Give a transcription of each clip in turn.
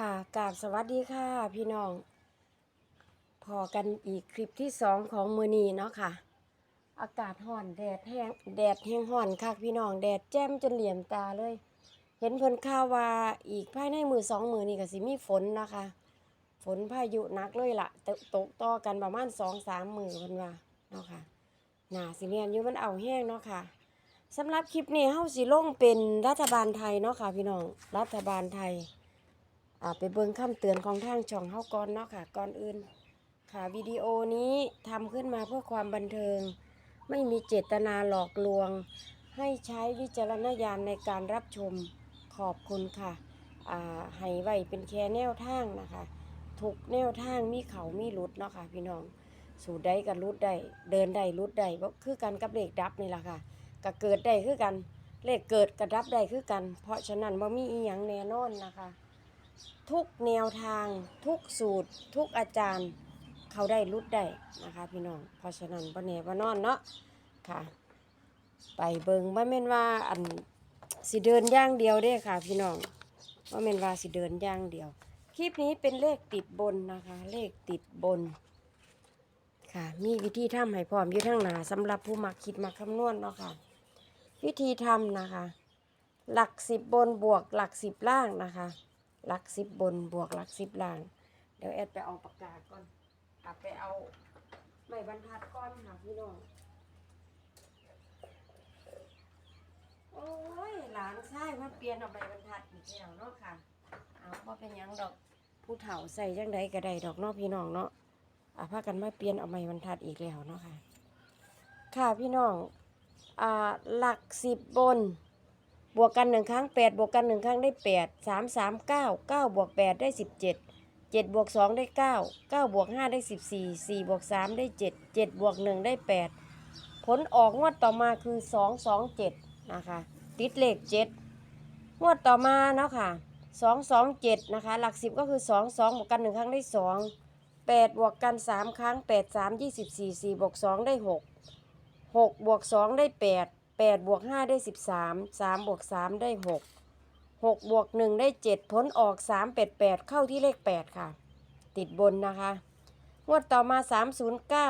ค่ะกราบสวัสดีค่ะพี่น้อง พอกันอีกคลิปที่สองของมือนีเนาะค่ะ อากาศห่อนแดดแห้งแดดแห้งห่อนคักพี่น้องแดดแจ่มจนเหลี่ยมตาเลย เห็นเพิ่นข่าวว่าอีกภายในมือสองมือนี่ก็สิมีฝนนะคะ ฝนพายุหนักเลยล่ะตกตกต่อกันประมาณสองสามมือเพิ่นว่าเนาะค่ะหนาสิเมียนอยู่มันเอาแห้งเนาะค่ะสำหรับคลิปนี้เฮาสิลงเป็นรัฐบาลไทยเนาะค่ะพี่น้องรัฐบาลไทย ไปเบิ่งคำเตือนของทางช่องเฮาก่อนเนาะค่ะก่อนอื่น ค่ะวิดีโอนี้ทำขึ้นมาเพื่อความบันเทิง ไม่มีเจตนาหลอกลวง ให้ใช้วิจารณญาณในการรับชมขอบคุณค่ะอ่าให้ไว้เป็นแค่แนวทางนะคะทุกแนวทางมีเขามีรุดเนาะค่ะพี่น้อง สู่ได้กับรุดได้เดินได้รุดได้บ่คือกันกับเลขดับนี่แหละค่ะก็เกิดได้คือกันเลขเกิดกับดับได้คือกัน เพราะฉะนั้นบ่มีอีหยังแน่นอนนะคะ ทุกแนวทาง ทุกสูตร ทุกอาจารย์ เขาได้รุดได้นะคะพี่น้องเพราะฉะนั้นบ่แน่บ่นอนเนาะค่ะ ไปเบิงว่าแม่นว่าอันสิเดินย่างเดียวเด้ค่ะ พี่น้องว่าแม่นว่าสิเดินย่างเดียว คลิปนี้เป็นเลขติดบนนะคะ เลขติดบนค่ะมีวิธีทำให้พร้อมอยู่ทั้งหนาสำหรับผู้มักคิดมักคำนวณเนาะค่ะ วิธีทำนะคะ หลักสิบบนบวกหลักสิบล่างนะคะ ลักสิบบนบวกหลักสิบล่าง เดี๋ยวแอดไปเอาปากกาก่อนกลับไปเอาไม้บรรทัดก้อนค่ะพี่น้อง โอ้ยหลานใชายมาเปลี่ยนเอาไม้บรรทัดอีกแล้วเนาะค่ะ เอาว่าเป็นยังดอกผู้เฒ่าใส่จังใดก็ได้ดอกเนาะพี่น้องเนาะอะพากันมาเปลี่ยนเอาไม้บรรทัดอีกแล้วเนาะค่ะ ค่ะพี่น้องอ่าหลักสิบบน บวกกันหนึ่งครั้งแปดบวกกันหนึ่งครั้งได้แปดสามสามเก้าเก้าบวกแปดได้สิบเจ็ดเจ็ดบวกสองได้เก้าเก้าบวกห้าได้สิบสี่สี่บวกสามได้เจ็ดเจ็ดบวกหนึ่งได้แปดผลออกงวดต่อมาคือสองสองเจ็ดนะคะติดเลขเจ็ดงวดต่อมาเนาะค่ะสองสองเจ็ดนะคะ หลักสิบก็คือสองสองบวกกันหนึ่งครั้งได้สองแปดบวกกันสามครั้งแปดสามยี่สิบสี่สี่บวกสองได้หกหกบวกสองได้แปด แปดบวกห้าได้สิบสามสามบวกสามได้หกหกบวกหนึ่งได้เจ็ดผลออกสามแปดแปดเข้าที่เลขแปดค่ะ ติดบนนะคะ งวดต่อมาสามศูนย์เก้า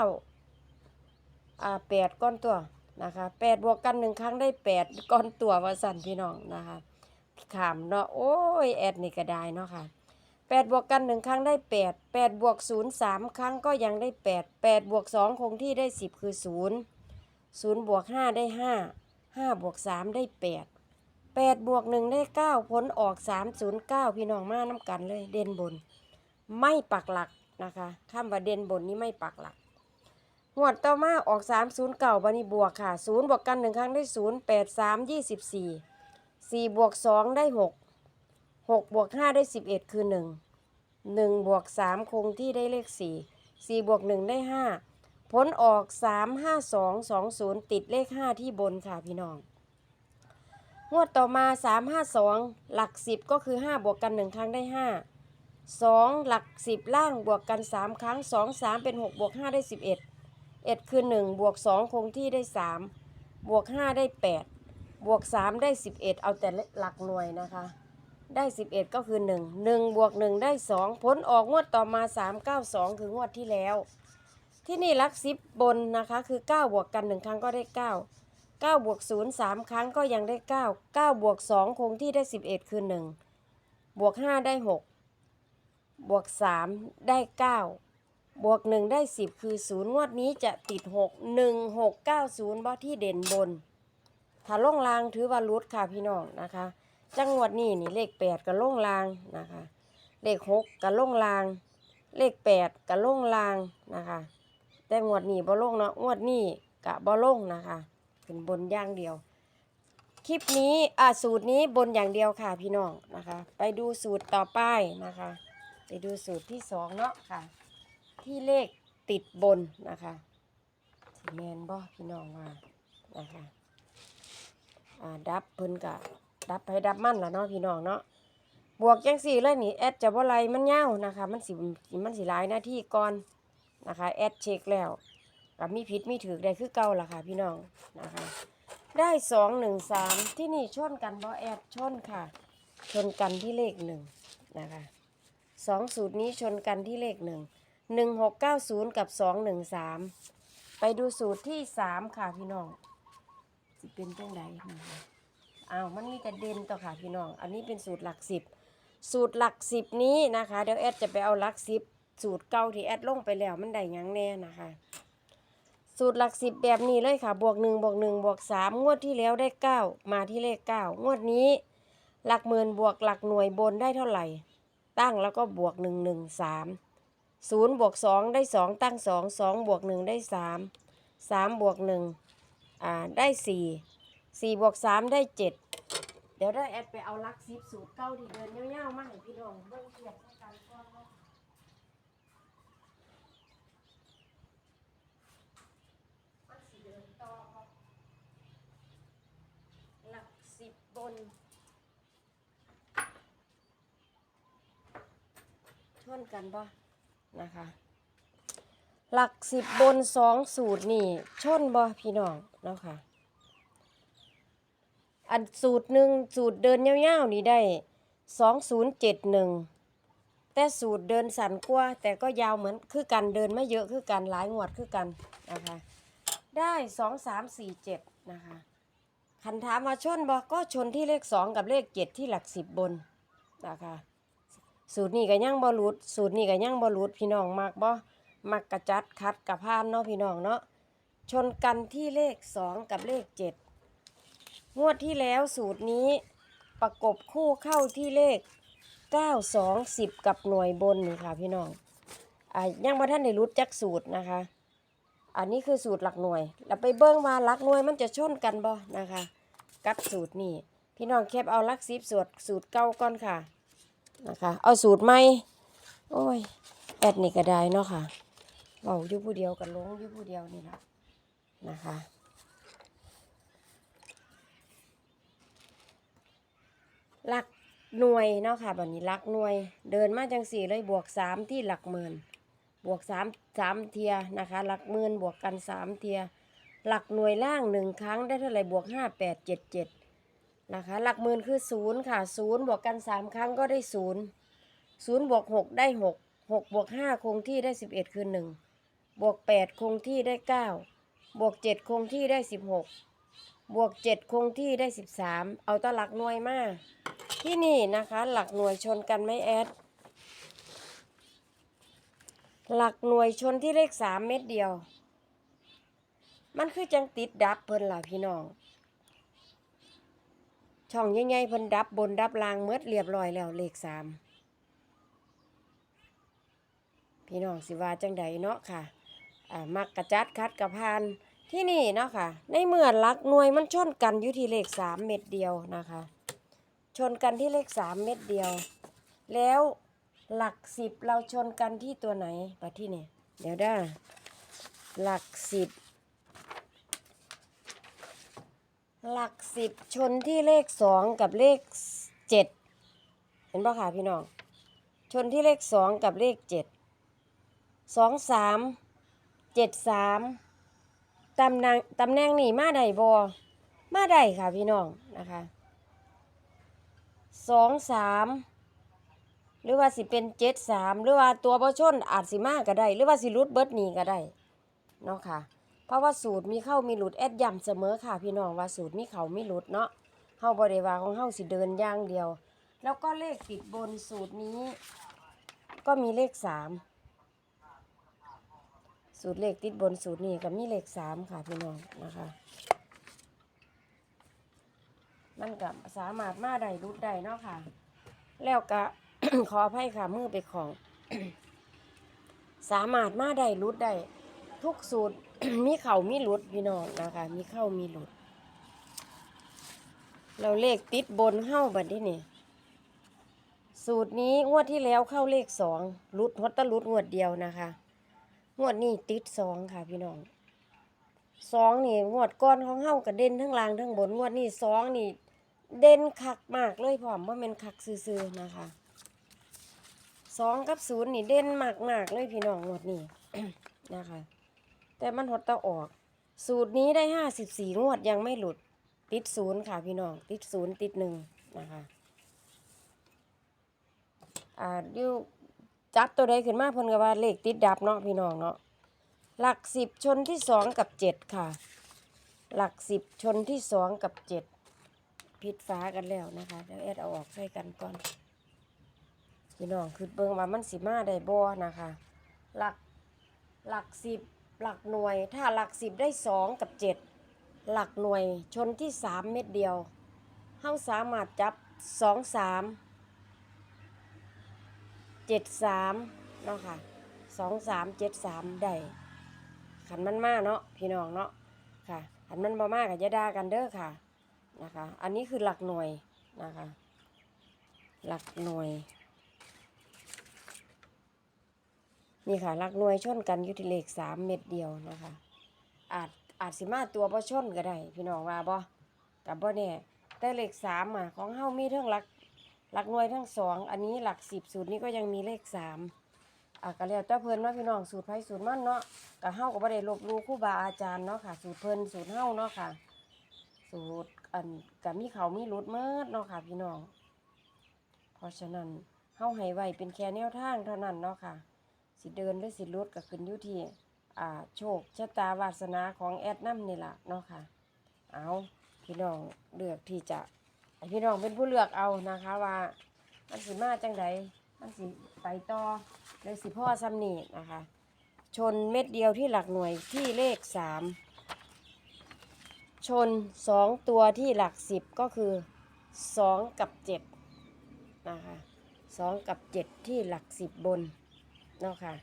อ่าแปดก้อนตัวนะคะแปดบวกกันหนึ่งครั้งได้แปดก้อนตัววาสันพี่น้องนะคะขามเนาะโอ้ยแอดนี่ก็ได้เนาะค่ะแปดบวกกันหนึ่งครั้งได้แปดแปดบวกศูนย์สามครั้งก็ยังได้แปดแปดบวกสองคงที่ได้สิบคือศูนย์ ศูนย์บวกห้าได้ห้าห้าบวกสามได้แปดแปดบวกหนึ่งได้เก้าผลออกสามศูนย์เก้าพี่น้องมาน้ำกันเลย เด่นบน ไม่ปักหลักนะคะคำว่าเด่นบนนี้ไม่ปักหลักงวดต่อมาออกสามศูนย์เก้าบันนี้บวกค่ะศูนย์บวกกันหนึ่งครั้งได้ศูนย์แปดสามยี่สิบสี่สี่บวกสองได้หกหกบวกห้าได้สิบเอ็ดคือหนึ่งหนึ่งบวกสามคงที่ได้เลขสี่สี่บวกหนึ่งได้ห้า ผลออก 3 5 2 2 0 ติดเลข 5 ที่บนค่ะพี่น้อง งวดต่อมา 3 5 2 หลัก 10 ก็คือ 5 บวกกัน 1 ครั้งได้ 5 2 หลัก 10 ล่างบวกกัน 3 ครั้ง 2 3 เป็น 6 บวก 5 ได้ 11 1 คือ 1 บวก 2 คงที่ได้ 3 บวก 5 ได้ 8 บวก 3 ได้ 11 เอาแต่หลักหน่วยนะคะ ได้ 11 ก็คือ 1 1 บวก 1 ได้ 2 ผลออกงวดต่อมา 3 9 2 คืองวดที่แล้ว ที่นี่ลักซิบบนนะคะ คือ 9 บวกกัน 1 ครั้งก็ได้ 9 9บวก0 3 ครั้งก็ยังได้ 9 9บวก2คงที่ได้ 11 คือ 1 บวก 5 ได้ 6 บวก 3 ได้ 9 บวก 1 ได้ 10 คือ 0 งวดนี้จะติด 6 1 6 9 0บ่ที่เด่นบน ถ้าล่งลางถือว่ารุดค่ะพี่น้องนะคะ จังหวัดนี้นี่เลข 8กับล่งลางนะคะ เลข 6กับล่งลาง เลข 8กับล่งลางนะคะ แต่งวดนี้บ่ลงเนาะงวดนี้กะบ่ลงนะคะเป็นบนอย่างเดียว คลิปนี้อ่าสูตรนี้บนอย่างเดียวค่ะพี่น้องนะคะ ไปดูสูตรต่อไปนะคะ ไปดูสูตรที่สองเนาะค่ะ ที่เลขติดบนนะคะสิแมนบ่พี่น้องว่านะคะอ่าดับเพิ่นกะดับไปดับมันละเนาะพี่น้องเนาะบวกจังสี่เลยนี่แอดจะบ่ไล่มันเง่าวนะคะ มันสิมันสิหลายหน้าที่ก่อน นะคะแอดเช็คแล้วกับมีผิดมีถือได้คือเก่าล่ะค่ะพี่น้องนะคะ ได้สองหนึ่งสามที่นี่ชนกันบอแอดชนค่ะ ชนกันที่เลขหนึ่งนะคะสองสูตรนี้ชนกันที่เลขหนึ่งหนึ่งหกเก้าศูนย์กับสองหนึ่งสามไปดูสูตรที่สามค่ะพี่น้องสิเป็นจังไดนะคะอ้าวมันมีแต่เด่นต่อค่ะพี่น้อง อันนี้เป็นสูตรหลักสิบสูตรหลักสิบนี้นะคะเดี๋ยวแอดจะไปเอาหลักสิบ สูตรเก่าที่แอดลงไปแล้วมันได้ยังแน่นะคะ สูตรหลักสิบแบบนี้เลยค่ะ บวกหนึ่งบวกหนึ่งบวกสามงวดที่แล้วได้เก้ามาที่เลขเก้างวดนี้ หลักหมื่นบวกหลักหน่วยบนได้เท่าไหร่ ตั้งแล้วก็บวกหนึ่งหนึ่งสามศูนย์บวกสองได้สองตั้งสองสองบวกหนึ่งได้สามสามบวกหนึ่งอ่าได้สี่สี่บวกสามได้เจ็ดเดี๋ยวได้แอดไปเอาหลักสิบสูตรเก้าที่เดินเงี้ยวๆมาให้พี่น้องเบิ่งเทียบกันก่อนเนาะมันสิเดินต่อครับหลักสิ บน ชนกันปะนะคะ หลักสิบบนสองสูตรนี่ชนบ่พี่น้องเนาะค่ะ อันสูตรหนึ่งสูตรเดินยาวๆนี่ได้สองศูนย์เจ็ดหนึ่งแต่สูตรเดินสันกว่าแต่ก็ยาวเหมือนคือกันเดินไม่เยอะคือกันหลายงวดคือกันนะคะ ได้สองสามสี่เจ็ดนะคะ คันถามมาชนบ่ก็ชนที่เลขสองกับเลขเจ็ดที่หลักสิบบนนะคะสูตรนี้ก็ยังบ่หลุดสูตรนี้ก็ยังบ่หลุดพี่น้องมักบ่มักกระจัดคัดกระพานเนาะพี่น้องเนาะชนกันที่เลขสองกับเลขเจ็ดงวดที่แล้วสูตรนี้ประกบคู่เข้าที่เลขเก้าสองสิบกับหน่วยบนนี่ค่ะพี่น้องอ่ายังบ่ท่านได้รู้จักสูตรนะคะ อันนี้คือสูตรหลักหน่วย เราไปเบิ้งวาหลักหน่วยมันจะชนกันบ่นะคะ กับสูตรนี้พี่น้องแคบเอาลักสิบสูตรสูตรเก้าก่อนค่ะนะคะ เอาสูตรใหม่โอ้ยแอดนี่ก็ได้เนาะค่ะเบาอยู่ผู้เดียวกันลงอยู่ผู้เดียวนี่แหละนะคะหลักหน่วยเนาะค่ะแบัดนี้หลักหน่วย เดินมาจังสี่เลยบวกสามที่หลักหมื่นบวกสามสามเทียนะคะ หลักหมื่นบวกกันสามเทีย หลักหน่วยล่างหนึ่งครั้งได้เท่าไหร่บวกห้าแปดเจ็ดเจ็ดนะคะ หลักหมื่นคือศูนย์ค่ะศูนย์บวกกันสามครั้งก็ได้ศูนย์ศูนย์บวกหกได้หกหกบวกห้าคงที่ได้สิบเอ็ดคือหนึ่งบวกแปดคงที่ได้เก้าบวกเจ็ดคงที่ได้สิบหกบวกเจ็ดคงที่ได้สิบสามเอาตหลักหน่วยมาที่นี่นะคะหลักหน่วยชนกันไม่แอดหลักหน่วยชนที่เลขสามเม็ดเดียว มันคือจังติดดับเพิ่นล่ะพี่น้อง ช่องใหญ่ๆเพิ่นดับบนดับล่างเมดเรียบร้อยแล้วเลขสามพี่น้องสิว่าจังใดเนาะค่ะอ่ามักกระจัดคัดกระพานที่นี่เนาะค่ะ ในเมื่อลักหน่วยมันชนกันอยู่ที่เลขสามเม็ดเดียวนะคะ ชนกันที่เลขสามเม็ดเดียว แล้วหลักสิบเราชนกันที่ตัวไหนปะที่นี่เดี๋ยวได้หลักสิบ หลักสิบชนที่เลขสองกับเลขเจ็ดเห็นป่ะค่ะพี่น้อง ชนที่เลขสองกับเลขเจ็ดสองสามเจ็ดสามตำแหน่งตำแหน่งนี่มาได้บอมาได้ค่ะพี่น้องนะคะสองสามหรือว่าสิเป็นเจ็ดสามหรือว่าตัวประชนอาจสิมาก็ได้ หรือว่าสิรุดเบิดนีก็ได้เนาะค่ะ เพราะว่าสูตรมีเข้ามีหลุดแอดย้ำเสมอค่ะพี่น้องว่าสูตรมีเขามีหลุดเนาะเฮาบริวาของเฮาสิเดินย่างเดียว แล้วก็เลขติดบนสูตรนี้ ก็มีเลขสามสูตรเลขติดบนสูตรนี้ก็มีเลขสามค่ะพี่น้องนะคะมันก็สามารถมาได้รุดได้เนาะค่ะ แล้วก็ขออภัยค่ะมือไปของ สามารถมาได้รุดได้ ทุกสูตร มีเข่ามีหลุดพี่น้องนะคะ มีเข้ามีหลุด เราเลขติดบนเข้าบัดนี้นี่สูตรนี้งวดที่แล้วเข้าเลขสองหลุดฮอตตะลุดงวดเดียวนะคะ งวดนี้ติดสองค่ะพี่น้องสองนี่งวดก้อนของเข้ากับเด่นทั้งล่างทั้งบนงวดนี้สองนี่ เด่นคักมากเลยพร้อมว่าเป็นคักซื่อๆนะคะสองกับศูนย์นี่เด่นมากๆเลยพี่น้องงวดนี้นะคะ แต่มันหดตะออก สูตรนี้ได้ห้าสิบสี่งวดยังไม่หลุด ติดศูนย์ค่ะพี่น้อง ติดศูนย์ติดหนึ่งนะคะอ่ายูจับตัวใดขึ้นมาเพิ่นก็ว่าเลขติดดับเนาะพี่น้องเนาะหลักสิบชนที่สองกับเจ็ดค่ะ หลักสิบชนที่สองกับเจ็ดผิดฟ้ากันแล้วนะคะเดี๋ยวแอดเอาออกใส่กันก่อนพี่น้องคือเบิ่งว่ามันสิมาได้บ่นะคะ หลักหลักสิบ หลักหน่วยถ้าหลักสิบได้สองกับเจ็ดหลักหน่วยชนที่สามเม็ดเดียวเฮาสามารถจับสองสามเจ็ดสามเนาะค่ะสองสามเจ็ดสามได้ขันมันมาเนาะพี่น้องเนาะค่ะขันมันบ่มากก็จะดากันเด้อค่ะนะคะ อันนี้คือหลักหน่วยนะคะ หลักหน่วย นี่ค่ะหลักหน่วยชนกันอยู่ที่เลขสามเม็ดเดียวนะคะ อาจอาจสิมาตัวบ่ชนก็ได้พี่น้องว่าบ่กับบ่แน่แต่เลขสามอะของเฮามีทั้งหลักหลักหน่วยทั้งสองอันนี้หลักสิบสูตรนี้ก็ยังมีเลขสามอะก็แล้วแต่เพิ่นเนาะพี่น้องสูตรไผสูตรมันเนาะก็เฮาก็บ่ได้ลบลู่ครูบาอาจารย์เนาะค่ะ สูตรเพิ่นสูตรเฮาเนาะค่ะ สูตรอันก็มีเขามีรุดเมิดเนาะค่ะ พี่น้อง เพราะฉะนั้นเฮาให้ไว้เป็นแค่แนวทางเท่านั้นเนาะค่ะ สิเดินหรือสิลดก็ขึ้นอยู่ที่อ่าโชคชะตาวาสนาของแอดน้ำนี่แหละเนาะค่ะ เอาพี่น้องเลือกที่จะพี่น้องเป็นผู้เลือกเอานะคะว่ามันสิมาจังใดมันสิไปต่อหรือสิพ่อซ้ำนี่นะคะ ชนเม็ดเดียวที่หลักหน่วยที่เลขสามชนสองตัวที่หลักสิบก็คือสองกับเจ็ดนะคะสองกับเจ็ดที่หลักสิบบน เนาะค่ะ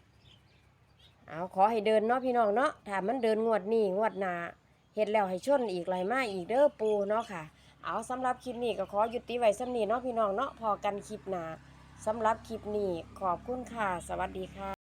เอาขอให้เดินเนาะพี่น้องเนาะถ้ามันเดินงวดนี้งวดหนาเฮ็ดแล้วให้ชนอีกไหลายมาอีกเด้อปูเนาะค่ะ เอาสำหรับคลิปนี้ก็ขอยุติไว้สำนี้เนาะพี่น้องเนาะพอกันคลิปหนาสำหรับคลิปนี้ขอบคุณค่ะ สวัสดีค่ะ